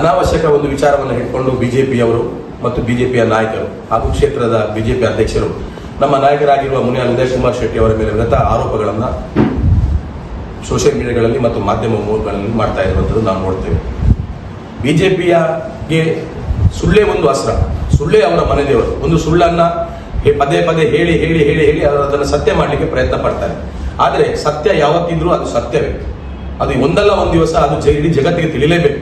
ಅನಾವಶ್ಯಕ ಒಂದು ವಿಚಾರವನ್ನು ಇಟ್ಕೊಂಡು ಬಿಜೆಪಿಯವರು ಮತ್ತು ಬಿಜೆಪಿಯ ನಾಯಕರು ಹಾಗೂ ಕ್ಷೇತ್ರದ ಬಿಜೆಪಿ ಅಧ್ಯಕ್ಷರು ನಮ್ಮ ನಾಯಕರಾಗಿರುವ ಮುನಿಯಾಲ್ ಉದಯ್ ಕುಮಾರ್ ಶೆಟ್ಟಿ ಅವರ ಮೇಲೆ ವಿರತ ಆರೋಪಗಳನ್ನು ಸೋಷಿಯಲ್ ಮೀಡಿಯಾಗಳಲ್ಲಿ ಮತ್ತು ಮಾಧ್ಯಮ ಮೂಲಗಳಲ್ಲಿ ಮಾಡ್ತಾ ಇರುವಂಥದ್ದು ನಾವು ನೋಡ್ತೇವೆ. ಬಿಜೆಪಿಯಗೆ ಸುಳ್ಳೇ ಒಂದು ಅಸ್ತ್ರ, ಸುಳ್ಳೇ ಅವರ ಮನೆದೇವರು ಒಂದು ಸುಳ್ಳನ್ನ ಪದೇ ಪದೇ ಹೇಳಿ ಹೇಳಿ ಹೇಳಿ ಹೇಳಿ ಅವರು ಅದನ್ನು ಸತ್ಯ ಮಾಡಲಿಕ್ಕೆ ಪ್ರಯತ್ನ ಪಡ್ತಾರೆ. ಆದರೆ ಸತ್ಯ ಯಾವತ್ತಿದ್ರೂ ಅದು ಸತ್ಯವೇ. ಅದು ಒಂದಲ್ಲ ಒಂದು ದಿವಸ ಅದು ಇಡೀ ಜಗತ್ತಿಗೆ ತಿಳಿಲೇಬೇಕು.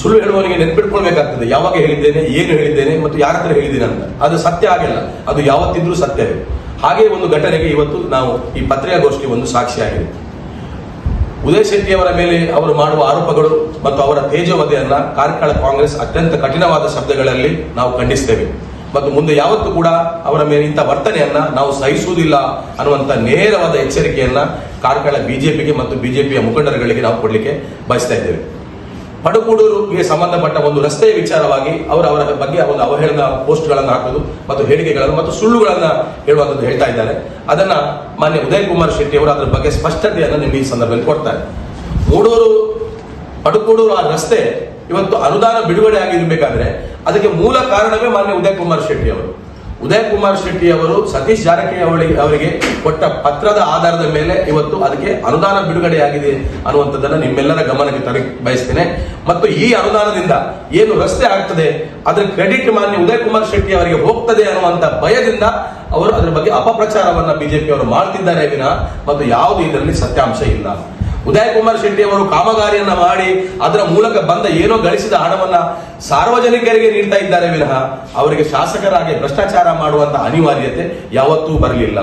ಸುಳ್ಳು ಹೇಳುವವರಿಗೆ ನೆನ್ಪಿಟ್ಕೊಳ್ಬೇಕಾಗ್ತದೆ. ಯಾವಾಗ ಹೇಳಿದ್ದೇನೆ, ಏನು ಹೇಳಿದ್ದೇನೆ ಮತ್ತು ಯಾರ ಹತ್ರ ಹೇಳಿದ್ದೇನೆ ಅಂತ. ಅದು ಸತ್ಯ ಆಗಿಲ್ಲ. ಅದು ಯಾವತ್ತಿದ್ರೂ ಸತ್ಯವೇ ಹಾಗೆ ಒಂದು ಘಟನೆಗೆ ಇವತ್ತು ನಾವು ಈ ಪತ್ರಿಕಾಗೋಷ್ಠಿ ಒಂದು ಸಾಕ್ಷಿಯಾಗಿದೆ ಉದಯ್ ಶೆಟ್ಟಿಯವರ ಮೇಲೆ ಅವರು ಮಾಡುವ ಆರೋಪಗಳು ಮತ್ತು ಅವರ ತೇಜವಧೆಯನ್ನ ಕಾರ್ಕಳ ಕಾಂಗ್ರೆಸ್ ಅತ್ಯಂತ ಕಠಿಣವಾದ ಶಬ್ದಗಳಲ್ಲಿ ನಾವು ಖಂಡಿಸ್ತೇವೆ. ಮತ್ತು ಮುಂದೆ ಯಾವತ್ತೂ ಕೂಡ ಅವರ ಮೇಲೆ ಇಂಥ ವರ್ತನೆಯನ್ನ ನಾವು ಸಹಿಸುವುದಿಲ್ಲ ಅನ್ನುವಂತ ನೇರವಾದ ಎಚ್ಚರಿಕೆಯನ್ನ ಕಾರ್ಕಳ ಬಿಜೆಪಿಗೆ ಮತ್ತು ಬಿಜೆಪಿಯ ಮುಖಂಡರುಗಳಿಗೆ ನಾವು ಕೊಡಲಿಕ್ಕೆ ಬಯಸ್ತಾ ಇದ್ದೇವೆ. ಪಡುಕೂಡೂರಿಗೆ ಸಂಬಂಧಪಟ್ಟ ಒಂದು ರಸ್ತೆಯ ವಿಚಾರವಾಗಿ ಅವರು ಅವರ ಬಗ್ಗೆ ಒಂದು ಅವಹೇಳನ ಪೋಸ್ಟ್ಗಳನ್ನು ಹಾಕುವುದು ಮತ್ತು ಹೇಳಿಕೆಗಳನ್ನು ಮತ್ತು ಸುಳ್ಳುಗಳನ್ನು ಹೇಳುವಂಥದ್ದು ಹೇಳ್ತಾ ಇದ್ದಾರೆ. ಅದನ್ನ ಮಾನ್ಯ ಉದಯ್ ಕುಮಾರ್ ಶೆಟ್ಟಿ ಅವರು ಅದರ ಬಗ್ಗೆ ಸ್ಪಷ್ಟತೆಯನ್ನು ನಿಮಗೆ ಈ ಸಂದರ್ಭದಲ್ಲಿ ಕೊಡ್ತಾರೆ. ಮೂಡೂರು ಪಡುಕೂಡೂರು ಆ ರಸ್ತೆ ಇವತ್ತು ಅನುದಾನ ಬಿಡುಗಡೆ ಆಗಿರಬೇಕಾದ್ರೆ ಅದಕ್ಕೆ ಮೂಲ ಕಾರಣವೇ ಮಾನ್ಯ ಉದಯ್ ಕುಮಾರ್ ಶೆಟ್ಟಿ ಅವರು. ಉದಯ್ ಕುಮಾರ್ ಶೆಟ್ಟಿ ಅವರು ಸತೀಶ್ ಜಾರಕಿಹೊಳಿ ಅವರಿಗೆ ಕೊಟ್ಟ ಪತ್ರದ ಆಧಾರದ ಮೇಲೆ ಇವತ್ತು ಅದಕ್ಕೆ ಅನುದಾನ ಬಿಡುಗಡೆಯಾಗಿದೆ ಅನ್ನುವಂಥದ್ದನ್ನು ನಿಮ್ಮೆಲ್ಲರ ಗಮನಕ್ಕೆ ತರ, ಬಯಸ್ತೇನೆ. ಮತ್ತು ಈ ಅನುದಾನದಿಂದ ಏನು ರಸ್ತೆ ಆಗ್ತದೆ, ಅದರ ಕ್ರೆಡಿಟ್ ಮಾನ್ಯ ಉದಯ ಕುಮಾರ್ ಶೆಟ್ಟಿ ಅವರಿಗೆ ಹೋಗ್ತದೆ ಅನ್ನುವಂತ ಭಯದಿಂದ ಅವರು ಅದರ ಬಗ್ಗೆ ಅಪಪ್ರಚಾರವನ್ನು ಬಿಜೆಪಿ ಅವರು ಮಾಡ್ತಿದ್ದಾರೆ ವಿನ, ಮತ್ತು ಯಾವುದು ಇದರಲ್ಲಿ ಸತ್ಯಾಂಶ ಇಲ್ಲ. ಉದಯ್ ಕುಮಾರ್ ಶೆಟ್ಟಿ ಅವರು ಕಾಮಗಾರಿಯನ್ನ ಮಾಡಿ ಅದರ ಮೂಲಕ ಬಂದ ಏನೋ ಗಳಿಸಿದ ಹಣವನ್ನ ಸಾರ್ವಜನಿಕರಿಗೆ ನೀಡ್ತಾ ಇದ್ದಾರೆ ವಿನಃ ಅವರಿಗೆ ಶಾಸಕರಾಗಿ ಭ್ರಷ್ಟಾಚಾರ ಮಾಡುವಂತ ಅನಿವಾರ್ಯತೆ ಯಾವತ್ತೂ ಬರಲಿಲ್ಲ.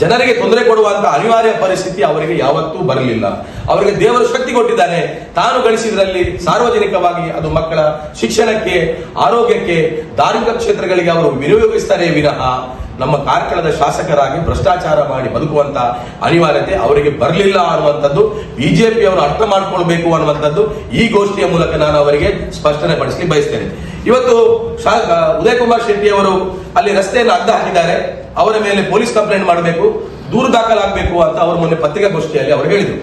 ಜನರಿಗೆ ತೊಂದರೆ ಕೊಡುವಂತ ಅನಿವಾರ್ಯ ಪರಿಸ್ಥಿತಿ ಅವರಿಗೆ ಯಾವತ್ತೂ ಬರಲಿಲ್ಲ. ಅವರಿಗೆ ದೇವರು ಶಕ್ತಿ ಕೊಟ್ಟಿದ್ದಾನೆ. ತಾನು ಗಳಿಸಿದ್ರಲ್ಲಿ ಸಾರ್ವಜನಿಕವಾಗಿ ಅದು ಮಕ್ಕಳ ಶಿಕ್ಷಣಕ್ಕೆ, ಆರೋಗ್ಯಕ್ಕೆ, ಧಾರ್ಮಿಕ ಕ್ಷೇತ್ರಗಳಿಗೆ ಅವರು ವಿನಿಯೋಗಿಸ್ತಾರೆ ವಿನಃ ನಮ್ಮ ಕಾರ್ಕಳದ ಶಾಸಕರಾಗಿ ಭ್ರಷ್ಟಾಚಾರ ಮಾಡಿ ಬದುಕುವಂತ ಅನಿವಾರ್ಯತೆ ಅವರಿಗೆ ಬರಲಿಲ್ಲ ಅನ್ನುವಂಥದ್ದು ಬಿಜೆಪಿ ಅವರು ಅರ್ಥ ಮಾಡ್ಕೊಳ್ಬೇಕು ಅನ್ನುವಂಥದ್ದು ಈ ಗೋಷ್ಠಿಯ ಮೂಲಕ ನಾನು ಅವರಿಗೆ ಸ್ಪಷ್ಟನೆ ಪಡಿಸಲಿ ಬಯಸ್ತೇನೆ. ಇವತ್ತು ಉದಯ್ ಕುಮಾರ್ ಶೆಟ್ಟಿ ಅವರು ಅಲ್ಲಿ ರಸ್ತೆಯನ್ನು ಅಡ್ಡ ಹಾಕಿದ್ದಾರೆ. ಅವರ ಮೇಲೆ ಪೊಲೀಸ್ ಕಂಪ್ಲೇಂಟ್ ಮಾಡಬೇಕು, ದೂರು ದಾಖಲಾಗಬೇಕು ಅಂತ ಅವರು ಮೊನ್ನೆ ಪತ್ರಿಕಾಗೋಷ್ಠಿಯಲ್ಲಿ ಅವರು ಹೇಳಿದರು.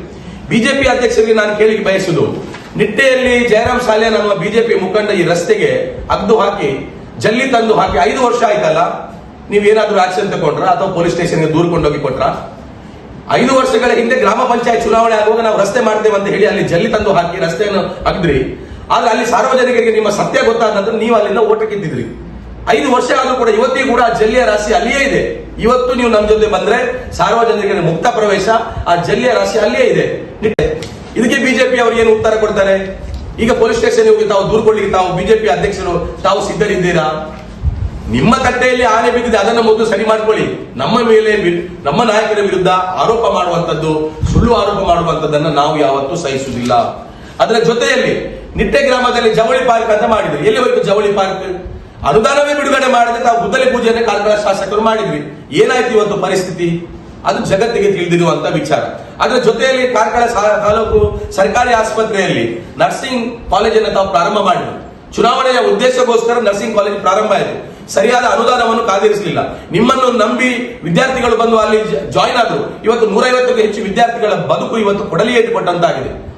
ಬಿಜೆಪಿ ಅಧ್ಯಕ್ಷರಿಗೆ ನಾನು ಕೇಳಿ ಬಯಸುದು, ನಿಟ್ಟೆಯಲ್ಲಿ ಜಯರಾಮ್ ಸಾಲೆ ನಮ್ಮ ಬಿಜೆಪಿ ಮುಖಂಡ ಈ ರಸ್ತೆಗೆ ಅಗ್ದು ಹಾಕಿ, ಜಲ್ಲಿ ತಂದು ಹಾಕಿ ಐದು ವರ್ಷ ಆಯ್ತಲ್ಲ ನೀವೇನಾದ್ರೂ ಆಕ್ಷನ್ ತಗೊಂಡ್ರ ಅಥವಾ ಪೊಲೀಸ್ ಸ್ಟೇಷನ್ಗೆ ದೂರು ಕೊಂಡೋಗಿ ಕೊಟ್ರ? ಐದು ವರ್ಷಗಳ ಹಿಂದೆ ಗ್ರಾಮ ಪಂಚಾಯತ್ ಚುನಾವಣೆ ಆಗುವಾಗ ನಾವು ರಸ್ತೆ ಮಾಡ್ತೇವೆ ಅಂತ ಹೇಳಿ ಅಲ್ಲಿ ಜಲ್ಲಿ ತಂದು ಹಾಕಿ ರಸ್ತೆಯನ್ನು ಅಗ್ದ್ರಿ ಆದ್ರೆ ಅಲ್ಲಿ ಸಾರ್ವಜನಿಕರಿಗೆ ನಿಮ್ಮ ಸತ್ಯ ಗೊತ್ತಾದ್ರೆ ನೀವು ಅಲ್ಲಿಂದ ಓಟಕ್ಕಿದ್ದಿದ್ರಿ ಐದು ವರ್ಷ ಆದ್ರೂ ಕೂಡ ಇವತ್ತಿಗೂ ಕೂಡ ಆ ಜಲ್ಲಿಯ ರಾಶಿ ಅಲ್ಲಿಯೇ ಇದೆ. ಇವತ್ತು ನೀವು ನಮ್ಮ ಜೊತೆ ಬಂದ್ರೆ ಸಾರ್ವಜನಿಕರಿಗೆ ಮುಕ್ತ ಪ್ರವೇಶ, ಆ ಜಲ್ಲಿಯ ರಾಶಿ ಅಲ್ಲಿಯೇ ಇದೆ. ಇದಕ್ಕೆ ಬಿಜೆಪಿ ಅವರು ಏನು ಉತ್ತರ ಕೊಡ್ತಾರೆ? ಈಗ ಪೊಲೀಸ್ ಸ್ಟೇಷನ್ ಹೋಗಿ ತಾವು ದೂರ ಕೊಡ್ಲಿಕ್ಕೆ ತಾವು ಬಿಜೆಪಿ ಅಧ್ಯಕ್ಷರು, ತಾವು ಸಿದ್ಧರಿದ್ದೀರಾ? ನಿಮ್ಮ ತಟ್ಟೆಯಲ್ಲಿ ಆನೆ ಬಿದ್ದಿದೆ, ಅದನ್ನು ಮೊದಲು ಸರಿ ಮಾಡ್ಕೊಳ್ಳಿ. ನಮ್ಮ ಮೇಲೆ ನಮ್ಮ ನಾಯಕರ ವಿರುದ್ಧ ಆರೋಪ ಮಾಡುವಂತದ್ದು ಸುಳ್ಳು ಆರೋಪ ಮಾಡುವಂತದ್ದನ್ನ ನಾವು ಯಾವತ್ತೂ ಸಹಿಸುವುದಿಲ್ಲ. ಅದರ ಜೊತೆಯಲ್ಲಿ ನಿಟ್ಟೆ ಗ್ರಾಮದಲ್ಲಿ ಜವಳಿ ಪಾರ್ಕ್ ಅಂತ ಮಾಡಿದ್ರಿ. ಎಲ್ಲಿ ಹೋಯ್ತು ಜವಳಿ ಪಾರ್ಕ್? ಅನುದಾನವೇ ಬಿಡುಗಡೆ ಮಾಡಿದ್ರೆ ತಾವು ಗುದ್ದಲಿ ಪೂಜೆಯನ್ನು ಕಾರ್ಕಳ ಶಾಸಕರು ಮಾಡಿದ್ವಿ. ಏನಾಯ್ತು ಇವತ್ತು ಪರಿಸ್ಥಿತಿ? ಅದು ಜಗತ್ತಿಗೆ ತಿಳಿದಿರುವಂತ ವಿಚಾರ. ಅದರ ಜೊತೆಯಲ್ಲಿ ಕಾರ್ಕಳ ತಾಲೂಕು ಸರ್ಕಾರಿ ಆಸ್ಪತ್ರೆಯಲ್ಲಿ ನರ್ಸಿಂಗ್ ಕಾಲೇಜನ್ನು ತಾವು ಪ್ರಾರಂಭ ಮಾಡಿದ್ವಿ ಚುನಾವಣೆಯ ಉದ್ದೇಶಕ್ಕೋಸ್ಕರ ನರ್ಸಿಂಗ್ ಕಾಲೇಜ್ ಪ್ರಾರಂಭ ಆಯಿತು. ಸರಿಯಾದ ಅನುದಾನವನ್ನು ಕಾದಿರಿಸಲಿಲ್ಲ. ನಿಮ್ಮನ್ನು ನಂಬಿ ವಿದ್ಯಾರ್ಥಿಗಳು ಬಂದು ಅಲ್ಲಿ ಜಾಯಿನ್ ಆದರು. ಇವತ್ತು ನೂರೈವತ್ತಕ್ಕೂ ಹೆಚ್ಚು ವಿದ್ಯಾರ್ಥಿಗಳ ಬದುಕು ಇವತ್ತು ಕೊಡಲಿ ಕೊಟ್ಟಂತಾಗಿದೆ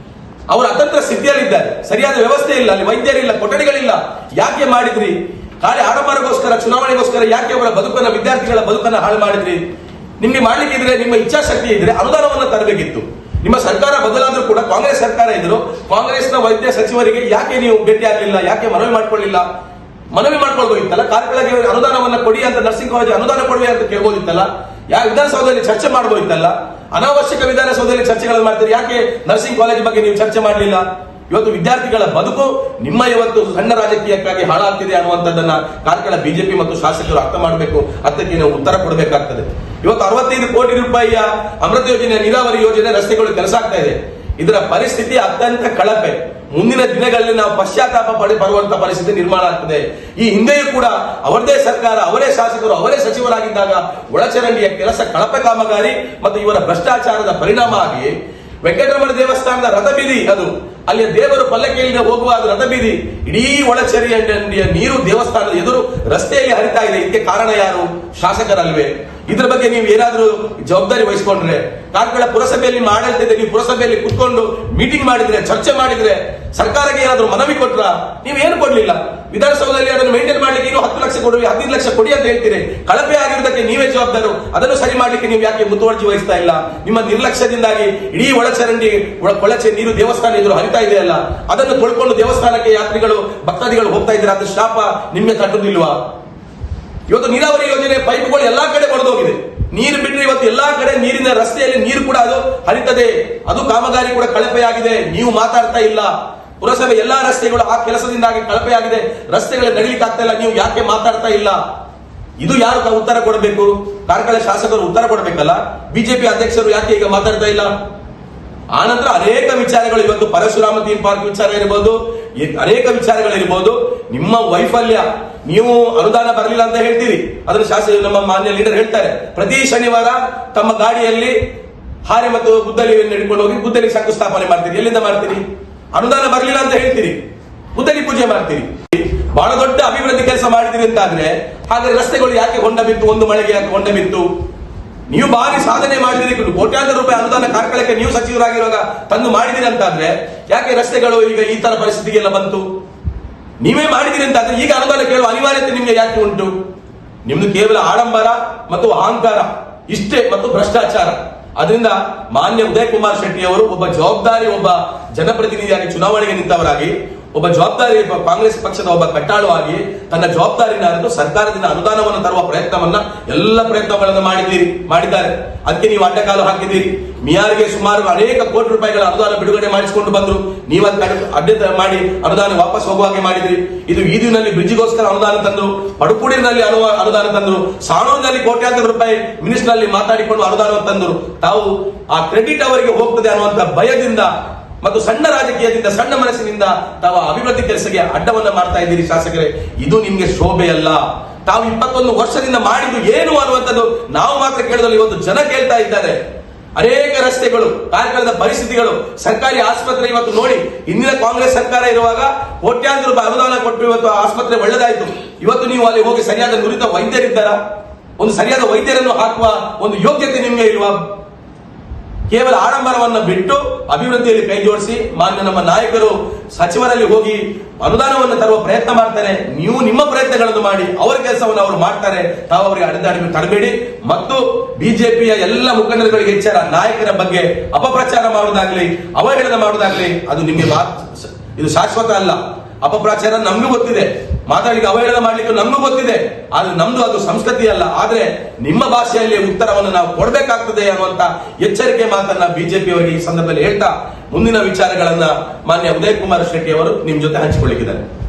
ಅವರು ಅತಂತ್ರ ಸ್ಥಿತಿಯಲ್ಲಿದ್ದಾರೆ. ಸರಿಯಾದ ವ್ಯವಸ್ಥೆ ಇಲ್ಲ, ಅಲ್ಲಿ ವೈದ್ಯರಿಲ್ಲ ಕೊಠಡಿಗಳಿಲ್ಲ. ಯಾಕೆ ಮಾಡಿದ್ರಿ? ಖಾಲಿ ಆಡಂಬರಗೋಸ್ಕರ, ಚುನಾವಣೆಗೋಸ್ಕರ ಯಾಕೆ ಅವರ ಬದುಕನ್ನ, ವಿದ್ಯಾರ್ಥಿಗಳ ಬದುಕನ್ನ ಹಾಳು ಮಾಡಿದ್ರಿ? ನಿಮಗೆ ಮಾಡ್ಲಿಕ್ಕೆ ಇದ್ರೆ, ನಿಮ್ಮ ಇಚ್ಛಾಶಕ್ತಿ ಇದ್ರೆ ಅನುದಾನವನ್ನು ತರಬೇಕಿತ್ತು. ನಿಮ್ಮ ಸರ್ಕಾರ ಬದಲಾದರೂ ಕೂಡ ಕಾಂಗ್ರೆಸ್ ಸರ್ಕಾರ ಇದ್ರು. ಕಾಂಗ್ರೆಸ್ನ ವೈದ್ಯ ಸಚಿವರಿಗೆ ಯಾಕೆ ನೀವು ಭೇಟಿ ಆಗಲಿಲ್ಲ ಯಾಕೆ ಮನವಿ ಮಾಡ್ಕೊಳ್ಳಿಲ್ಲ? ಮನವಿ ಮಾಡ್ಕೊಳ್ಬೋದಿತ್ತಲ್ಲ? ಕಾರ್ಕಳಗೆ ಅನುದಾನವನ್ನ ಕೊಡಿ ಅಂತ ನರ್ಸಿಂಗ್ ಕಾಲೇಜ್ ಅನುದಾನ ಕೊಡುವೆ ಅಂತ ಕೇಳ್ಬೋದಿತ್ತಲ್ಲ? ಯಾ ವಿಧಾನಸೌಧದಲ್ಲಿ ಚರ್ಚೆ ಮಾಡಬಹುದಿತ್ತಲ್ಲ ಅನಾವಶ್ಯಕ ವಿಧಾನಸೌಧದಲ್ಲಿ ಚರ್ಚೆಗಳನ್ನು ಮಾಡ್ತೀರಿ. ಯಾಕೆ ನರ್ಸಿಂಗ್ ಕಾಲೇಜ್ ಬಗ್ಗೆ ನೀವು ಚರ್ಚೆ ಮಾಡಲಿಲ್ಲ? ಇವತ್ತು ವಿದ್ಯಾರ್ಥಿಗಳ ಬದುಕು ನಿಮ್ಮ ಇವತ್ತು ಸಣ್ಣ ರಾಜಕೀಯಕ್ಕಾಗಿ ಹಾಳಾಗ್ತಿದೆ ಅನ್ನುವಂಥದ್ದನ್ನ ಕಾರ್ಕಳ ಬಿಜೆಪಿ ಮತ್ತು ಶಾಸಕರು ಅರ್ಥ ಮಾಡಬೇಕು. ಅದಕ್ಕೆ ನೀವು ಉತ್ತರ ಕೊಡಬೇಕಾಗ್ತದೆ. ಇವತ್ತು ಅರವತ್ತೈದು ಕೋಟಿ ರೂಪಾಯಿಯ ಅಮೃತ ಯೋಜನೆ, ನೀರಾವರಿ ಯೋಜನೆ ರಸ್ತೆಗಳು ಕೆಲಸ ಆಗ್ತಾ ಇದೆ. ಇದರ ಪರಿಸ್ಥಿತಿ ಅತ್ಯಂತ ಕಳಪೆ. ಮುಂದಿನ ದಿನಗಳಲ್ಲಿ ನಾವು ಪಶ್ಚಾತ್ತಾಪ ಪಡೆ ಬರುವಂತಹ ಪರಿಸ್ಥಿತಿ ನಿರ್ಮಾಣ ಆಗ್ತದೆ. ಈ ಹಿಂದೆಯೂ ಕೂಡ ಅವರದೇ ಸರ್ಕಾರ, ಅವರೇ ಶಾಸಕರು, ಅವರೇ ಸಚಿವರಾಗಿದ್ದಾಗ ಒಳಚರಂಡಿಯ ಕೆಲಸ ಕಳಪೆ ಕಾಮಗಾರಿ ಮತ್ತು ಇವರ ಭ್ರಷ್ಟಾಚಾರದ ಪರಿಣಾಮ ಆಗಿ ವೆಂಕಟರಮಣ ದೇವಸ್ಥಾನದ ರಥಬೀದಿ ಅದು. ಅಲ್ಲಿಯ ದೇವರು ಪಲ್ಲಕ್ಕಿಯಲ್ಲಿ ಹೋಗುವ ಅದು ರಥಬೀದಿ. ಇಡೀ ಒಳಚರಿಯ ನೀರು ದೇವಸ್ಥಾನದ ಎದುರು ರಸ್ತೆಯಲ್ಲಿ ಹರಿತಾ ಇದೆ. ಇದಕ್ಕೆ ಕಾರಣ ಯಾರು? ಶಾಸಕರಲ್ವೇ. ಇದ್ರ ಬಗ್ಗೆ ನೀವು ಏನಾದರೂ ಜವಾಬ್ದಾರಿ ವಹಿಸ್ಕೊಂಡ್ರೆ, ಕಾರ್ಕಳ ಪುರಸಭೆಯಲ್ಲಿ ನಿಮ್ಮ ನೀವು ಪುರಸಭೆಯಲ್ಲಿ ಕುತ್ಕೊಂಡು ಮೀಟಿಂಗ್ ಮಾಡಿದ್ರೆ, ಚರ್ಚೆ ಮಾಡಿದ್ರೆ, ಸರ್ಕಾರಕ್ಕೆ ಏನಾದರೂ ಮನವಿ ಕೊಟ್ರ, ನೀವು ಏನು ಕೊಡ್ಲಿಲ್ಲ? ವಿಧಾನಸೌಧದಲ್ಲಿ ಅದನ್ನು ಮೇಂಟೈನ್ ಮಾಡ್ಲಿಕ್ಕೆ ಇನ್ನು ಹತ್ತು ಲಕ್ಷ ಕೊಡಿ, ಹದಿನೈದು ಲಕ್ಷ ಕೊಡಿ ಅಂತ ಹೇಳ್ತೀರಿ. ಕಳಪೆ ಆಗಿರೋದಕ್ಕೆ ನೀವೇ ಜವಾಬ್ದಾರು. ಅದನ್ನು ಸರಿ ಮಾಡ್ಲಿಕ್ಕೆ ನೀವು ಯಾಕೆ ಮುತುವರ್ಜಿ ವಹಿಸ್ತಾ ಇಲ್ಲ? ನಿಮ್ಮ ನಿರ್ಲಕ್ಷ್ಯದಿಂದಾಗಿ ಇಡೀ ಒಳಚರಂಡಿ, ಒಳ- ಕೊಳಚೆ ನೀರು ದೇವಸ್ಥಾನ ಎದುರು ಹರಿತಾ ಇದೆಯಲ್ಲ ಅದನ್ನು ತೊಳ್ಕೊಂಡು ದೇವಸ್ಥಾನಕ್ಕೆ ಯಾತ್ರಿಗಳು, ಭಕ್ತಾದಿಗಳು ಹೋಗ್ತಾ ಇದ್ದಾರೆ? ಅದು ಶಾಪ ನಿಮ್ಗೆ ತಟ್ಟುದಿಲ್ವಾ ಇವತ್ತು ನೀರಾವರಿ ಯೋಜನೆ ಪೈಪ್ಗಳು ಎಲ್ಲಾ ಕಡೆ ಒಡೆದೋಗಿದೆ ನೀರು ಬಿಟ್ಟರೆ ಇವತ್ತು ಎಲ್ಲಾ ಕಡೆ ನೀರಿನ ರಸ್ತೆಯಲ್ಲಿ ನೀರು ಕೂಡ ಅದು ಹರಿತದೆ. ಅದು ಕಾಮಗಾರಿ ಕೂಡ ಕಳಪೆಯಾಗಿದೆ. ನೀವು ಮಾತಾಡ್ತಾ ಇಲ್ಲ. ಪುರಸಭೆ ಎಲ್ಲಾ ರಸ್ತೆಗಳು ಆ ಕೆಲಸದಿಂದಾಗಿ ಕಳಪೆಯಾಗಿದೆ. ರಸ್ತೆಗಳ ನಡೀಲಿಕ್ಕೆ ಆಗ್ತಾ ಇಲ್ಲ. ನೀವು ಯಾಕೆ ಮಾತಾಡ್ತಾ ಇಲ್ಲ? ಇದು ಯಾರು ಉತ್ತರ ಕೊಡಬೇಕು? ಕಾರ್ಕಳ ಶಾಸಕರು ಉತ್ತರ ಕೊಡಬೇಕಲ್ಲ? ಬಿಜೆಪಿ ಅಧ್ಯಕ್ಷರು ಯಾಕೆ ಈಗ ಮಾತಾಡ್ತಾ ಇಲ್ಲ? ಆನಂತರ ಅನೇಕ ವಿಚಾರಗಳು ಇವತ್ತು ಪರಶುರಾಮ ಥೀಮ್ ಪಾರ್ಕ್ ವಿಚಾರ ಇರಬಹುದು ಅನೇಕ ಅನೇಕ ವಿಚಾರಗಳಿರ್ಬೋದು. ನಿಮ್ಮ ವೈಫಲ್ಯ ನೀವು ಅನುದಾನ ಬರಲಿಲ್ಲ ಅಂತ ಹೇಳ್ತೀರಿ. ಅದನ್ನು ಶಾಸಕ ನಮ್ಮ ಮಾನ್ಯ ಲೀಡರ್ ಹೇಳ್ತಾರೆ. ಪ್ರತಿ ಶನಿವಾರ ತಮ್ಮ ಗಾಡಿಯಲ್ಲಿ ಹಾರಿ ಮತ್ತು ಗುದ್ದಲಿ ಹಿಡ್ಕೊಂಡು ಹೋಗಿ ಗುದ್ದಲಿ ಶಂಕುಸ್ಥಾಪನೆ ಮಾಡ್ತೀರಿ. ಎಲ್ಲಿಂದ ಮಾಡ್ತೀರಿ? ಅನುದಾನ ಬರಲಿಲ್ಲ ಅಂತ ಹೇಳ್ತೀರಿ. ಗುದ್ದಲಿ ಪೂಜೆ ಮಾಡ್ತೀರಿ. ಬಹಳ ದೊಡ್ಡ ಅಭಿವೃದ್ಧಿ ಕೆಲಸ ಮಾಡಿದಿರಿ ಅಂತಾದ್ರೆ, ಹಾಗಾದ್ರೆ ರಸ್ತೆಗಳು ಯಾಕೆ ಹೊಂಡ ಬಿತ್ತು? ಒಂದು ಮಳೆಗೆ ಯಾಕೆ ಹೊಂಡ ಬಿತ್ತು? ನೀವು ಭಾರಿ ಸಾಧನೆ ಮಾಡಿದಿರಿ ಕೋಟ್ಯಾಂತರ ರೂಪಾಯಿ ಅನುದಾನ ಕಾರ್ಕಳಕ್ಕೆ ನೀವು ಸಚಿವರಾಗಿರುವಾಗ ತಂದು ಮಾಡಿದಿರಿ ಅಂತಂದ್ರೆ, ಯಾಕೆ ರಸ್ತೆಗಳು ಈಗ ಈ ತರ ಪರಿಸ್ಥಿತಿಗೆಲ್ಲ ಬಂತು? ನೀವೇ ಮಾಡಿದಿರಿ ಅಂತಾದ್ರೆ ಈಗ ಅನುದಾನ ಕೇಳುವ ಅನಿವಾರ್ಯತೆ ನಿಮಗೆ ಯಾಕೆ ಉಂಟು? ನಿಮ್ದು ಕೇವಲ ಆಡಂಬರ ಮತ್ತು ಅಹಂಕಾರ, ಇಷ್ಟೇ ಮತ್ತು ಭ್ರಷ್ಟಾಚಾರ. ಅದರಿಂದ ಮಾನ್ಯ ಉದಯ್ ಕುಮಾರ್ ಶೆಟ್ಟಿ ಅವರು ಒಬ್ಬ ಜವಾಬ್ದಾರಿ, ಒಬ್ಬ ಜನಪ್ರತಿನಿಧಿಯಾಗಿ ಚುನಾವಣೆಗೆ ನಿಂತವರಾಗಿ ಒಬ್ಬ ಜವಾಬ್ದಾರಿ ಕಾಂಗ್ರೆಸ್ ಪಕ್ಷದ ಒಬ್ಬ ಕಟ್ಟಾಳು ಆಗಿ ತನ್ನ ಜವಾಬ್ದಾರಿನ ಅರಿತು ಸರ್ಕಾರದಿಂದ ಅನುದಾನವನ್ನು ತರುವ ಪ್ರಯತ್ನವನ್ನ ಎಲ್ಲ ಪ್ರಯತ್ನಗಳನ್ನು ಮಾಡಿದ್ದೀರಿ, ಮಾಡಿದ್ದಾರೆ. ಅದಕ್ಕೆ ನೀವು ಅಡ್ಡಕಾಲು ಹಾಕಿದ್ದೀರಿ. ಮಿಯಾರಿಗೆ ಸುಮಾರು ಅನೇಕ ಕೋಟಿ ರೂಪಾಯಿಗಳ ಅನುದಾನ ಬಿಡುಗಡೆ ಮಾಡಿಸಿಕೊಂಡು ಬಂದ್ರು. ನೀವು ಅಡ್ಡ ಮಾಡಿ ಅನುದಾನ ವಾಪಸ್ ಹೋಗುವ ಹಾಗೆ ಮಾಡಿದ್ರಿ. ಇದು ಈದಿನಲ್ಲಿ ಬ್ರಿಡ್ಜಿಗೋಸ್ಕರ ಅನುದಾನ ತಂದ್ರು ಪಡುಕೂಡಿನಲ್ಲಿ ಅನು ಅನುದಾನ ತಂದ್ರು, ಸಾಣೂರಿನಲ್ಲಿ ಕೋಟ್ಯಾಂತರ ರೂಪಾಯಿ ಮಿನಿಸ್ಟರ್ ಮಾತಾಡಿಕೊಂಡು ಅನುದಾನವನ್ನು ತಂದ್ರು. ತಾವು ಆ ಕ್ರೆಡಿಟ್ ಅವರಿಗೆ ಹೋಗ್ತದೆ ಅನ್ನುವಂತ ಭಯದಿಂದ ಮತ್ತು ಸಣ್ಣ ರಾಜಕೀಯದಿಂದ, ಸಣ್ಣ ಮನಸ್ಸಿನಿಂದ ತಾವು ಅಭಿವೃದ್ಧಿ ಕೆಲಸಕ್ಕೆ ಅಡ್ಡವನ್ನು ಮಾಡ್ತಾ ಇದ್ದೀರಿ ಶಾಸಕರೇ. ಇದು ನಿಮಗೆ ಶೋಭೆ ಅಲ್ಲ ತಾವು ಇಪ್ಪತ್ತೊಂದು ವರ್ಷದಿಂದ ಮಾಡಿದ್ದು ಏನು ಅನ್ನುವಂಥದ್ದು ನಾವು ಮಾತ್ರ ಕೇಳಿದಲ್ಲಿ ಇವತ್ತು ಜನ ಕೇಳ್ತಾ ಇದ್ದಾರೆ. ಅನೇಕ ರಸ್ತೆಗಳು ಕಾರ್ಯಕ್ರಮದ ಪರಿಸ್ಥಿತಿಗಳು, ಸರ್ಕಾರಿ ಆಸ್ಪತ್ರೆ ಇವತ್ತು ನೋಡಿ, ಹಿಂದಿನ ಕಾಂಗ್ರೆಸ್ ಸರ್ಕಾರ ಇರುವಾಗ ಕೋಟ್ಯಾಂತರ ರೂಪಾಯಿ ಅನುದಾನ ಕೊಟ್ಟು ಇವತ್ತು ಆಸ್ಪತ್ರೆ ಒಳ್ಳೆದಾಯಿತು. ಇವತ್ತು ನೀವು ಅಲ್ಲಿ ಹೋಗಿ ಸರಿಯಾದ ನುರಿತ ವೈದ್ಯರಿದ್ದಾರಾ? ಒಂದು ಸರಿಯಾದ ವೈದ್ಯರನ್ನು ಹಾಕುವ ಒಂದು ಯೋಗ್ಯತೆ ನಿಮಗೆ ಇಲ್ವಾ ಕೇವಲ ಆಡಂಬರವನ್ನು ಬಿಟ್ಟು ಅಭಿವೃದ್ಧಿಯಲ್ಲಿ ಕೈ ಜೋಡಿಸಿ ಮಾನ್ಯ ನಮ್ಮ ನಾಯಕರು ಸಚಿವರಲ್ಲಿ ಹೋಗಿ ಅನುದಾನವನ್ನು ತರುವ ಪ್ರಯತ್ನ ಮಾಡ್ತಾರೆ. ನೀವು ನಿಮ್ಮ ಪ್ರಯತ್ನಗಳನ್ನು ಮಾಡಿ ಅವರ ಕೆಲಸವನ್ನು ಅವರು ಮಾಡ್ತಾರೆ. ತಾವು ಅವರಿಗೆ ಅಡೆದಾಡಿ ತಡಬೇಡಿ. ಮತ್ತು ಬಿಜೆಪಿಯ ಎಲ್ಲ ಮುಖಂಡರುಗಳಿಗೆ ಹೆಚ್ಚರ ನಾಯಕರ ಬಗ್ಗೆ ಅಪಪ್ರಚಾರ ಮಾಡುವುದಾಗ್ಲಿ, ಅವಹೇಳನ ಮಾಡುವುದಾಗ್ಲಿ, ಅದು ನಿಮಗೆ ಇದು ಶಾಶ್ವತ ಅಲ್ಲ. ಅಪಪ್ರಚಾರ ನಮಗೂ ಗೊತ್ತಿದೆ. ಮಾತಾಡಿಗೆ ಅವಹೇಳನ ಮಾಡ್ಲಿಕ್ಕೆ ನಮಗೂ ಗೊತ್ತಿದೆ. ಆದ್ರೆ ನಮ್ದು ಅದು ಸಂಸ್ಕೃತಿ ಅಲ್ಲ. ಆದ್ರೆ ನಿಮ್ಮ ಭಾಷೆಯಲ್ಲಿ ಉತ್ತರವನ್ನು ನಾವು ಕೊಡಬೇಕಾಗ್ತದೆ ಅನ್ನುವಂತ ಎಚ್ಚರಿಕೆ ಮಾತನ್ನ ಬಿಜೆಪಿ ಅವರಿಗೆ ಈ ಸಂದರ್ಭದಲ್ಲಿ ಹೇಳ್ತಾ, ಮುಂದಿನ ವಿಚಾರಗಳನ್ನ ಮಾನ್ಯ ಉದಯ್ ಕುಮಾರ್ ಶೆಟ್ಟಿ ಅವರು ನಿಮ್ ಜೊತೆ ಹಂಚಿಕೊಳ್ಳಿಕ್ಕಿದ್ದಾರೆ.